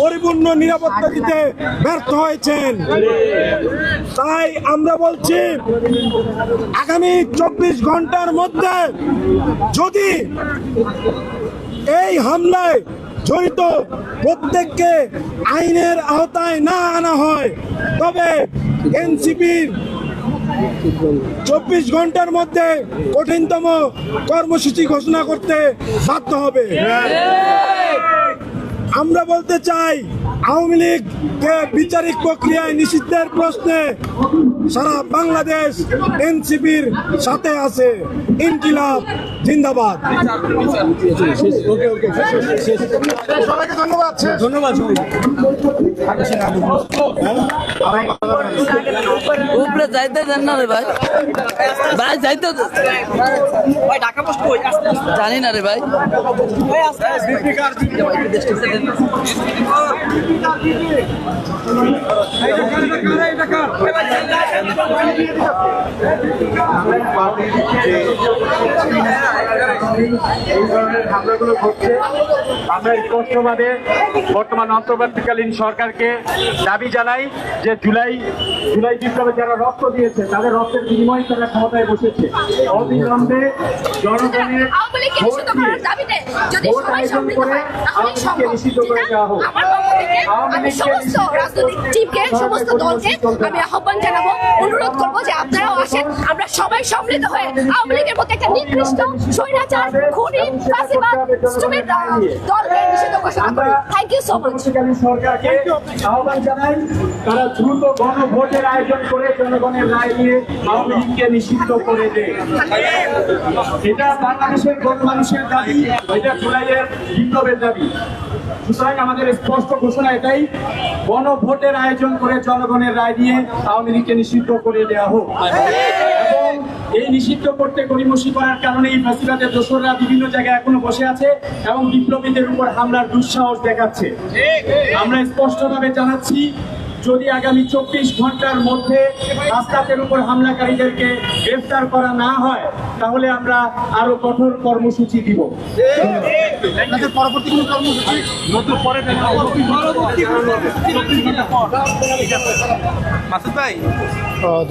পরিপূর্ণ নিরাপত্তা দিতে ব্যর্থ হয়েছেন। তাই আমরা বলছি, আগামী চব্বিশ ঘণ্টার মধ্যে যদি এই হামলায় জড়িত প্রত্যেককে আইনের আওতায় না আনা হয়, তবে এনসিপির চব্বিশ ঘণ্টার মধ্যে কঠিনতম কর্মসূচি ঘোষণা করতে বাধ্য হবে। আমরা বলতে চাই আওয়ামী লীগ বিচারিক প্রক্রিয়ায় নিষিদ্ধের প্রশ্নে সারা বাংলাদেশ এনসিপির সাথে আছে ইনকিলাব জিন্দাবাদ। উপরে যাইতে দেন না রে ভাই। ভাই যাইতে ভাই ঢাকা পোস্ট কই? আস্তে আস্তে। জানি না রে ভাই। ভাই আস্তে আস্তে এই ধরনের হামলাগুলো ঘটছে। আমরা স্পষ্টভাবে বর্তমান অন্তর্বর্তীকালীন সরকারকে দাবি জানাই যে জুলাই জুলাই বিপ্লবে যারা রক্ত দিয়েছে তাদের রক্তের বিনিময়ে তারা ক্ষমতায় বসেছে। অবিলম্বে জনগণের ভোট আয়োজন করে আওয়ামী লীগকে নিষিদ্ধ করে দেওয়া হোক। আমি সমস্ত নিষিদ্ধ রাজনৈতিক টিমকে সমস্ত দলকে আমি আহ্বান জানাব অনুরোধ করব যে আপনারাও আসেন। আমরা সবাই সম্মিলিত হয়ে আওয়ামী লীগের মধ্যে একটা নিকৃষ্ট স্বৈরাচার খুনি ফাঁসিবাদ স্টুপিড দলকে নিষিদ্ধ ঘোষণা করি থ্যাংক ইউ সো মাচ সরকারকে আহ্বান জানাই তারা দ্রুত গণভোটের আয়োজন করে জনগণের রায় নিয়ে আওয়ামী লীগকে নিষিদ্ধ করে দেয়। এটা বাংলাদেশের গণ মানুষের দাবি এটা জুলাইয়ের বিপ্লবের দাবি। সুতরাং আমাদের স্পষ্ট ঘোষণা এটাই গণভোটের আয়োজন করে জনগণের রায় নিয়ে আওয়ামী লীগকে নিষিদ্ধ করে দেওয়া হোক। এই নিষিদ্ধ করতে গরিমসি করার কারণে এই ফাঁসিবাদের দোসররা বিভিন্ন জায়গায় এখনও বসে আছে এবং বিপ্লবীদের উপর হামলার দুঃসাহস দেখাচ্ছে। আমরা স্পষ্টভাবে জানাচ্ছি যদি আগামী চব্বিশ ঘণ্টার মধ্যে রাস্তাতের উপর হামলাকারীদেরকে গ্রেফতার করা না হয় তাহলে আমরা আরও কঠোর কর্মসূচি দিব। পরবর্তী কর্মসূচি? মাসুদ ভাই।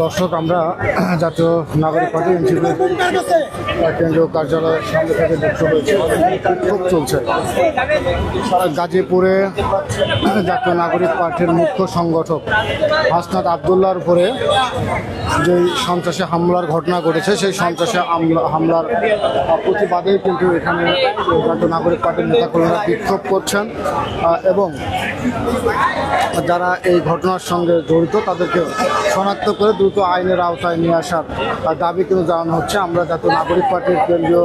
দর্শক আমরা জাতীয় নাগরিক পার্টি এনসিপি কেন্দ্রীয় কার্যালয়ের সামনে থেকে বিক্ষোভ হয়েছে বিক্ষোভ চলছে। গাজীপুরে জাতীয় নাগরিক পার্টির মুখ্য সংগঠক হাসনাত আবদুল্লার উপরে যে সন্ত্রাসী হামলার ঘটনা ঘটেছে, সেই সন্ত্রাসী হামলার প্রতিবাদে কিন্তু এখানে নাগরিক পার্টির নেতাকর্মীরা বিক্ষোভ করছেন এবং যারা এই ঘটনার সঙ্গে জড়িত তাদেরকে শনাক্ত করে দ্রুত আইনের আওতায় নিয়ে আসার দাবি কিন্তু জানানো হচ্ছে। আমরা জাতীয় নাগরিক পার্টির কেন্দ্রীয়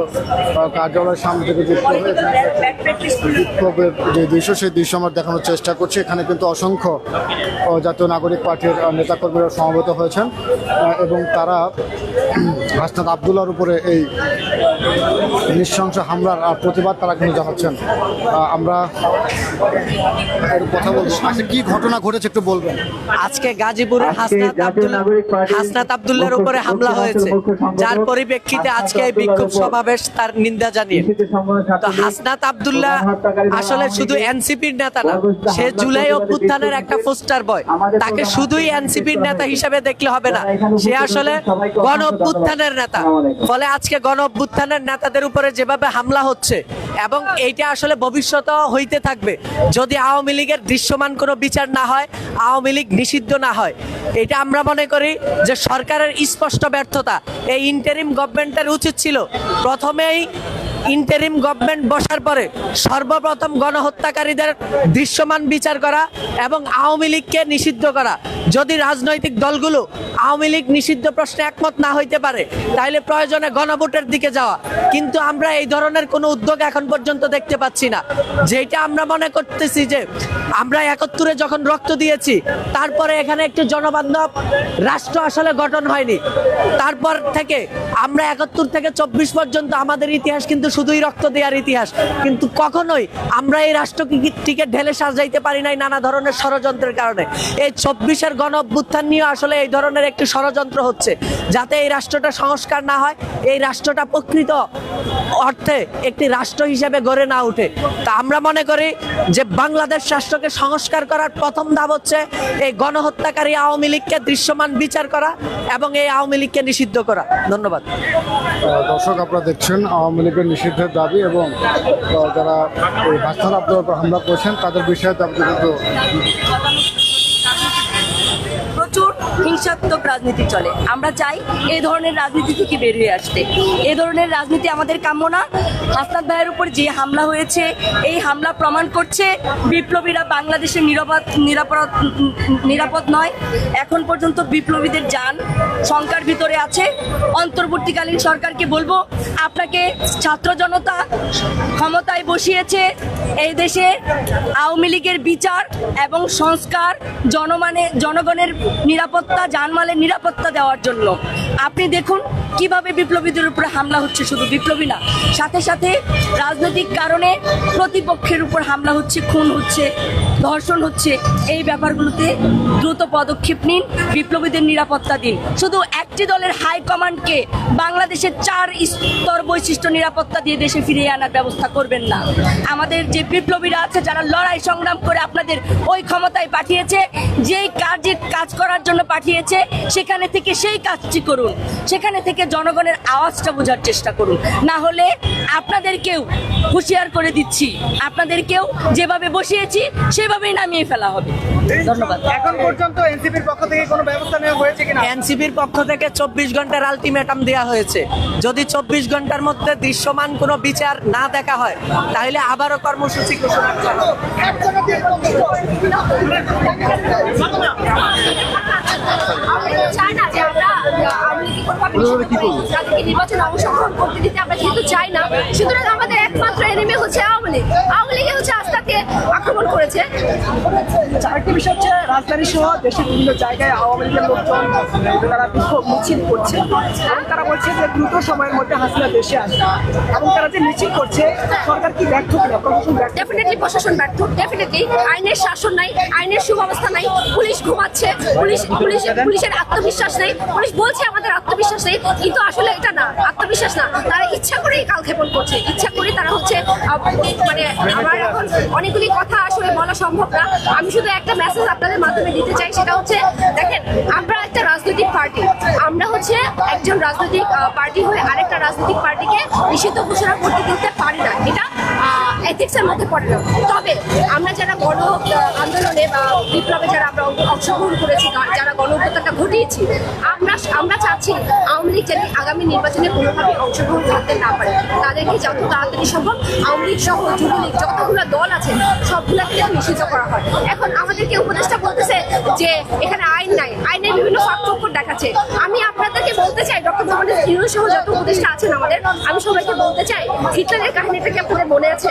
কার্যালয়ের সামনে থেকে বিক্ষোভ বিক্ষোভের যে দৃশ্য, সেই দৃশ্য আমরা দেখানোর চেষ্টা করছি। এখানে কিন্তু অসংখ্য জাতীয় নাগরিক পার্টির নেতাকর্মীরা সমবেত হয়েছেন এবং তারা হাসনাদ আবদুল্লার উপরে এই নৃশংস হামলার প্রতিবাদ তারা কিন্তু জানাচ্ছেন। আমরা কথা বলব। আচ্ছা কি ঘটনা ঘটেছে একটু বলবেন? আজকে গাজীপুরে হাসনাত আব্দুল্লাহর উপরে হামলা হয়েছে। যার পরিপ্রেক্ষিতে আজকে এই বিক্ষোভ সমাবেশ তার নিন্দা জানিয়ে। তো হাসনাত আব্দুল্লাহ আসলে শুধু এনসিপির নেতা না সে জুলাই অভ্যুত্থানের একটা পোস্টার বয়। তাকে শুধুই এনসিপির নেতা হিসেবে দেখলে হবে না। সে আসলে গণ অভ্যুত্থানের নেতা। ফলে আজকে গণ অভ্যুত্থানের নেতাদের উপরে যেভাবে হামলা হচ্ছে, এবং এইটা আসলে ভবিষ্যতে হইতে থাকবে। যদি আওয়ামী লীগের দৃশ্যমান কোনো বিচার না হয়, আওয়ামী লীগ নিষিদ্ধ না হয়, এটা আমরা মনে করি যে সরকারের স্পষ্ট ব্যর্থতা। এই ইন্টারিম গভর্নমেন্টের উচিত ছিল প্রথমেই ইন্টারিম গভর্নমেন্ট বসার পরে সর্বপ্রথম গণহত্যাকারীদের দৃশ্যমান বিচার করা এবং আওয়ামী লীগকে নিষিদ্ধ করা। যদি রাজনৈতিক দলগুলো আওয়ামী লীগ নিষিদ্ধ প্রশ্নে একমত না হইতে পারে, তাইলে প্রয়োজনে গণভোটের দিকে যাওয়া। কিন্তু আমরা এই ধরনের কোনো উদ্যোগ এখন পর্যন্ত দেখতে পাচ্ছি না। যেটা আমরা মনে করতেছি যে, আমরা একাত্তরে যখন রক্ত দিয়েছি, তারপরে এখানে একটি জনবান্ধব রাষ্ট্র আসলে গঠন হয়নি। তারপর থেকে আমরা একাত্তর থেকে চব্বিশ পর্যন্ত আমাদের ইতিহাস কিন্তু শুধুই রক্ত দেওয়ার ইতিহাস। কিন্তু কখনোই আমরা এই রাষ্ট্রটিকে ঢেলে সাজাইতে পারি নাই নানা ধরনের ষড়যন্ত্রের কারণে। এই চব্বিশের গণ অভ্যুত্থান নিয়ে আসলে এই ধরনের একটি ষড়যন্ত্র হচ্ছে, যাতে এই রাষ্ট্রটা সংস্কার না হয়, এই রাষ্ট্রটা প্রকৃত অর্থে একটি রাষ্ট্র হিসেবে গড়ে না উঠে। তা আমরা মনে করি যে বাংলাদেশ রাষ্ট্রকে সংস্কার করার প্রথম ধাপ হচ্ছে এই গণহত্যাকারী আওয়ামী লীগকে দৃশ্যমান বিচার করা এবং এই আওয়ামী লীগকে নিষিদ্ধ করা। ধন্যবাদ। দর্শক আপনারা দেখছেন, আওয়ামী লীগের নিষিদ্ধের দাবি এবং যারা এই আব্দুল হামলা করেছেন তাদের বিষয়ে দাবি কিন্তু হিংসাত্মক রাজনীতি চলে। আমরা চাই এই ধরনের রাজনীতি থেকে বেরিয়ে আসতে। এ ধরনের রাজনীতি আমাদের কাম্য না হাসনাত ভাইয়ের উপর যে হামলা হয়েছে, এই হামলা প্রমাণ করছে বিপ্লবীরা বাংলাদেশের নিরাপদ নিরাপদ নিরাপদ নয়। এখন পর্যন্ত বিপ্লবীদের যান শঙ্কার ভিতরে আছে। অন্তর্বর্তীকালীন সরকারকে বলব, আপনাকে ছাত্র জনতা ক্ষমতায় বসিয়েছে এই দেশে আওয়ামী লীগের বিচার এবং সংস্কার, জনমানে, জনগণের নিরাপত্তা জানমালের নিরাপত্তা দেওয়ার জন্য। আপনি দেখুন কীভাবে বিপ্লবীদের উপরে হামলা হচ্ছে, শুধু বিপ্লবী না, সাথে সাথে রাজনৈতিক কারণে প্রতিপক্ষের উপর হামলা হচ্ছে, খুন হচ্ছে, ধর্ষণ হচ্ছে। এই ব্যাপারগুলোতে দ্রুত পদক্ষেপ নিন, বিপ্লবীদের নিরাপত্তা দিন। শুধু একটি দলের হাই কমান্ডকে বাংলাদেশের চার স্তর বৈশিষ্ট্য নিরাপত্তা দিয়ে দেশে ফিরিয়ে আনার ব্যবস্থা করবেন না। আমাদের যে বিপ্লবীরা আছে যারা লড়াই সংগ্রাম করে আপনাদের ওই ক্ষমতায় পাঠিয়েছে যেই কাজে কাজ করার জন্য পাঠিয়েছে সেখানে থেকে সেই কাজটি করুন। সেখানে থেকে জনগণের আওয়াজটা বোঝার চেষ্টা করুন। না হলে আপনাদেরকেও হুঁশিয়ার করে দিচ্ছি। আপনাদেরকেও যেভাবে বসিয়েছি সেভাবেই নামিয়ে ফেলা হবে। ধন্যবাদ। এখন পর্যন্ত এনসিপির পক্ষ থেকে কোনো ব্যবস্থা নেওয়া হয়েছে কিনা? এনসিপির পক্ষ থেকে চব্বিশ ঘণ্টার আলটিমেটাম দেওয়া হয়েছে। যদি চব্বিশ ঘণ্টার মধ্যে দৃশ্যমান কোনো বিচার না দেখা হয়, তাহলে আবারও কর্মসূচি ঘোষণা করা আমাদের একমাত্র এনিমি হচ্ছে আওয়ামী লীগ। আওয়ামী লীগে হচ্ছে আস্তাকে আক্রমণ করেছে। আরেকটি বিষয় হচ্ছে রাজধানী সহ দেশের বিভিন্ন জায়গায় আওয়ামী লীগের লোকজন তারা বিক্ষোভ মিছিল করছে এবং তারা বলছে যে দ্রুত সময়ের মধ্যে হাসিনা দেশে আসবে। এবং তারা যে মিছিল করছে, সরকার কি ব্যর্থ কিনা? প্রশাসন ব্যর্থ ডেফিনেটলি প্রশাসন ব্যর্থ। ডেফিনেটলি আইনের শাসন নাই, আইনের সুব্যবস্থা নাই। পুলিশ ঘুমাচ্ছে, পুলিশ পুলিশ পুলিশের আত্মবিশ্বাস নেই। পুলিশ বলছে আমাদের আত্মবিশ্বাস নেই, কিন্তু আসলে এটা না, আত্মবিশ্বাস না। তারা ইচ্ছা করেই কালক্ষেপণ করছে। ইচ্ছা করে তারা হচ্ছে মানে আমার এখন অনেকগুলি কথা আসলে বলা সম্ভব না। আমি শুধু একটা মেসেজ আপনাদের মাধ্যমে দিতে চাই, সেটা হচ্ছে, দেখেন, আমরা একটা রাজনৈতিক পার্টি। আমরা হচ্ছে একজন রাজনৈতিক পার্টি হয়ে আরেকটা রাজনৈতিক পার্টিকে নিষিদ্ধ ঘোষণা করতে দিতে পারি না। এটা এথিক্সের মধ্যে পড়ে না। তবে আমরা যারা বড় আন্দোলনে বা বিপ্লবে যারা আমরা অংশগ্রহণ করেছি যারা গণ অভ্যুত্থানটা ঘটিয়েছি, আমরা আমরা চাচ্ছি আওয়ামী লীগ যেন আগামী নির্বাচনে কোনোভাবে অংশগ্রহণ করতে না পারে। তাদেরকে যত তাড়াতাড়ি সম্ভব আওয়ামী লীগ সহ যুবলীগ যতগুলো দল আছে, সবগুলোকে নিষিদ্ধ করা হয়। এখন আমাদেরকে উপদেষ্টা বলতেছে যে, এখানে আইন নাই। আইনের বিভিন্ন ফাঁকফোকর দেখাচ্ছে। আমি আপনাদেরকে বলতে চাই, ডক্টর মোহাম্মদ ইউনুস সহ যত উপদেষ্টা আছেন আমাদের, আমি সবাইকে বলতে চাই, হিটলারের কাহিনীটা কি আপনাদের মনে আছে?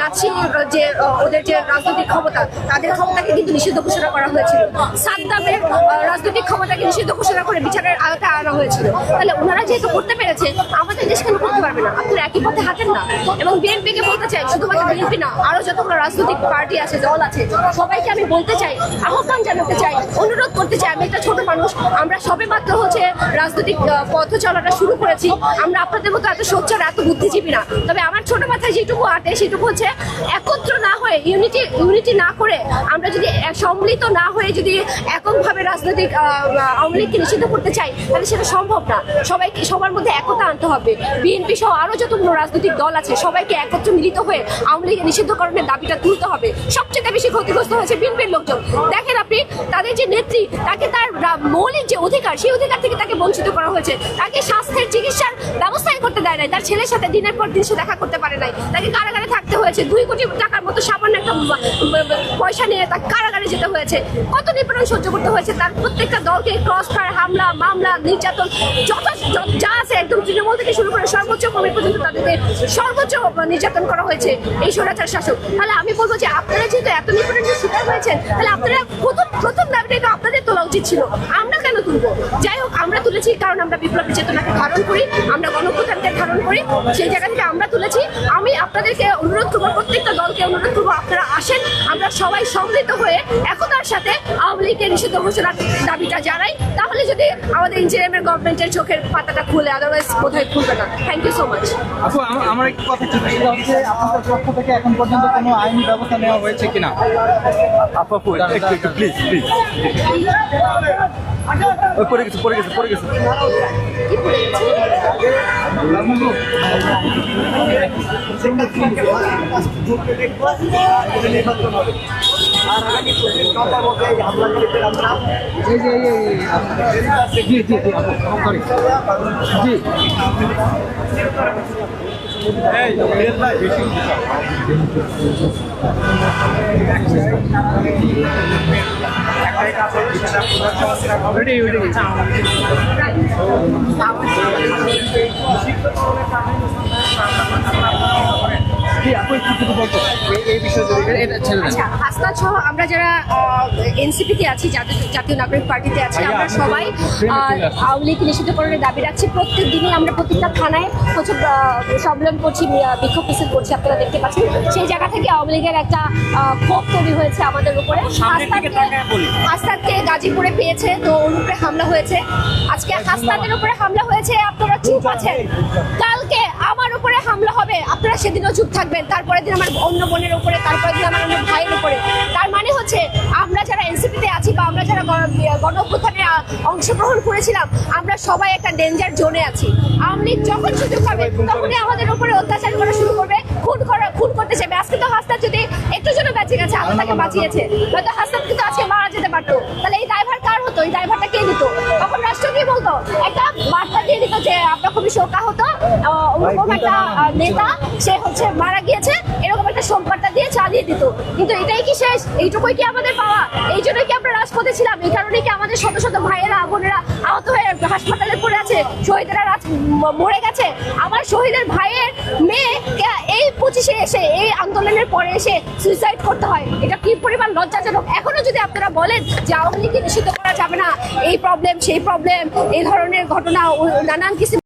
নাচি যে ওদের যে রাজনৈতিক ক্ষমতা, তাদের ক্ষমতাকে কিন্তু নিষিদ্ধ ঘোষণা করা হয়েছিল। সাদ্দামের রাজনৈতিক ক্ষমতাকে নিষিদ্ধ ঘোষণা করে বিচারের আওতায় আনা হয়েছিল। তাহলে ওনারা যেহেতু করতে পেরেছে, আমাদের দেশ কেন করতে পারবে না? আপনারা একই পথে হাঁটেন না। এবং বিএনপিকে বলতে চাই, শুধুমাত্র বিএনপি না, আরও যতগুলো রাজনৈতিক পার্টি আছে, দল আছে, সবাইকে আমি বলতে চাই, আহ্বান জানাতে চাই, অনুরোধ করতে চাই, আমি একটা ছোট মানুষ, আমরা সবে মাত্র হচ্ছে রাজনৈতিক পথ চলাটা শুরু করেছি। আমরা আপনাদের মতো এত সোচ্চার এত বুদ্ধিজীবী না। তবে আমার ছোট মাথায় যেটুকু আটে, সেটুকু হচ্ছে, একত্র না হয়ে ইউনিটি ইউনিটি না করে, আমরা যদি সম্মিলিত না হয়ে যদি এককভাবে রাজনৈতিক আওয়ামী লীগকে নিষিদ্ধ করতে চাই, তাহলে সেটা সম্ভব না। সবাইকে, সবার মধ্যে একতা আনতে হবে। বিএনপি সহ আরও যতগুলো রাজনৈতিক দল আছে, সবাইকে একত্র মিলিত হয়ে আওয়ামী লীগের নিষিদ্ধকরণের দাবিটা তুলতে হবে। সবচেয়ে বেশি ক্ষতিগ্রস্ত হয়েছে বিএনপির লোকজন। দেখেন আপনি, তাদের যে নেত্রী, তাকে তার মৌলিক যে অধিকার, সেই অধিকার থেকে তাকে বঞ্চিত করা হয়েছে। তাকে স্বাস্থ্যের চিকিৎসার ব্যবস্থাই করতে দেয় নাই। তার ছেলের সাথে দিনের পর দিন সে দেখা করতে পারে নাই। তাকে কারাগারে থাকতে হয়েছে। দুই কোটি টাকার মতো সামান্য একটা পয়সা নিয়ে তাকে কারাগারে যেতে হয়েছে। কত নিপীড়ন সহ্য করতে হয়েছে। তার প্রত্যেকটা দলকে ক্রস ফায়ার হামলা, মামলা, নির্যাতন, যত যা আছে একদম তৃণমূল থেকে শুরু করে সর্বোচ্চ কর্মী পর্যন্ত তাদেরকে সর্বোচ্চ নির্যাতন করা হয়েছে এই স্বৈরাচার শাসক। তাহলে আমি বলব যে আপনারা যেহেতু এত নিপীড়নের শিকার হয়েছেন, তাহলে আপনারা প্রথম প্রথম দাবিটাই তো আপনাদের তোলা উচিত ছিল। আমরা কেন? তুলবো? যাই হোক, আমরা তুলেছি কারণ আমরা বিপ্লবী চেতনাকে ধারণ করি, আমরা গণপ্রধানকে ধারণ করি, সেই জায়গা থেকে আমরা তুলেছি। আমি আপনাদেরকে অনুরোধ করব, প্রত্যেকটা দলকে অনুরোধ করব, আপনারা আসেন, আমরা সবাই সম্মিলিত হয়ে একতার সাথে আওয়ামী লীগের নিষিদ্ধ ঘোষণার দাবিটা জানাই তাহলে যদি আমাদের ইঞ্জিনিয়ারিং গভর্নমেন্টের চোখের পাতাটা খুলে আদারওয়াইজ কোথায় খুলবে না থ্যাংক ইউ সো মাচ আপু আমার- একটি কথা ছিল সেটা হচ্ছে আপনাদের পক্ষ থেকে এখন পর্যন্ত কোনো আইনি ব্যবস্থা নেওয়া হয়েছে কিনা আপু আপু একটু প্লিজ প্লিজ প্লিজ পড়ে গেছে পড়ে গেছে পড়ে গেছে। জি জি জি জি জি আচ্ছা হাসনাত সহ আমরা যারা এনসিপিতে আছি জাতীয় নাগরিক পার্টিতে আছি আমরা সবাই আওয়ামী লীগ নিষিদ্ধকরণের দাবি রাখছি। প্রত্যেক দিনই আমরা প্রত্যেকটা থানায় হচ্ছে আহ, সম্মেলন করছি বিক্ষোভ মিছিল করছি আপনারা দেখতে পাচ্ছেন। সেই জায়গা থেকে আওয়ামী লীগের একটা ক্ষোভ তৈরি হয়েছে আমাদের উপরে। হাসনাতকে- হাসনাতকে গাজীপুরে পেয়েছে তো ওর উপরে হামলা হয়েছে। আজকে হাসনাতের উপরে হামলা হয়েছে আপনারা চুপ আছেন। কালকে আমার উপরে হামলা হবে, আপনারা সেদিনও চুপ থাকবেন। তারপরে দিন আমার অন্য বোনের উপরে তারপরে দিন আমার অন্য ভাইয়ের উপরে। তার মানে হচ্ছে, আমরা যারা এনসিপিতে আছি বা আমরা যারা গণ অভ্যুত্থানে অংশগ্রহণ করেছিলাম, আমরা সবাই একটা ডেঞ্জার জোনে আছি। আওয়ামী যখন সুযোগ পাবে, তখনই আমাদের উপরে অত্যাচার করা শুরু করবে, খুন করা খুন করতে চাইবে। আজকে তো হাসনাত যদি একটু জন্য বেঁচে গেছে, আল্লাহ তাকে বাঁচিয়েছে। হয়তো হাসনাত কিন্তু আজকে মারা যেতে পারতো। তাহলে এই ড্রাইভার কার হতো? এই ড্রাইভারটা কে দিত? কি বলতো? একটা বার্তা দিয়ে দিত যে আপনার খুবই শোকাহত ওরকম একটা নেতা সে হচ্ছে মারা গিয়েছে এরকম একটা শোকবার্তা দিয়ে চালিয়ে দিত। কিন্তু এটাই কি শেষ? এইটুকুই কি আমাদের পাওয়া? এই জন্যই কি আমরা রাজপথে ছিলাম? এই কারণে কি আমাদের শত শত ভাইয়েরা বোনেরা আহত হয়ে হাসপাতালে পড়ে আছে? শহীদেরা রাজ মরে গেছে? আমার শহীদের ভাইয়ের মেয়ে এই পঁচিশে এসে এই আন্দোলনের পরে এসে সুইসাইড করতে হয়। এটা কি পরিমাণ লজ্জাজনক? এখনও যদি আপনারা বলেন যে আওয়ামী লীগকে নিষিদ্ধ করা যাবে না এই প্রবলেম সেই প্রবলেম এই ধরনের ঘটনা নানান কিছু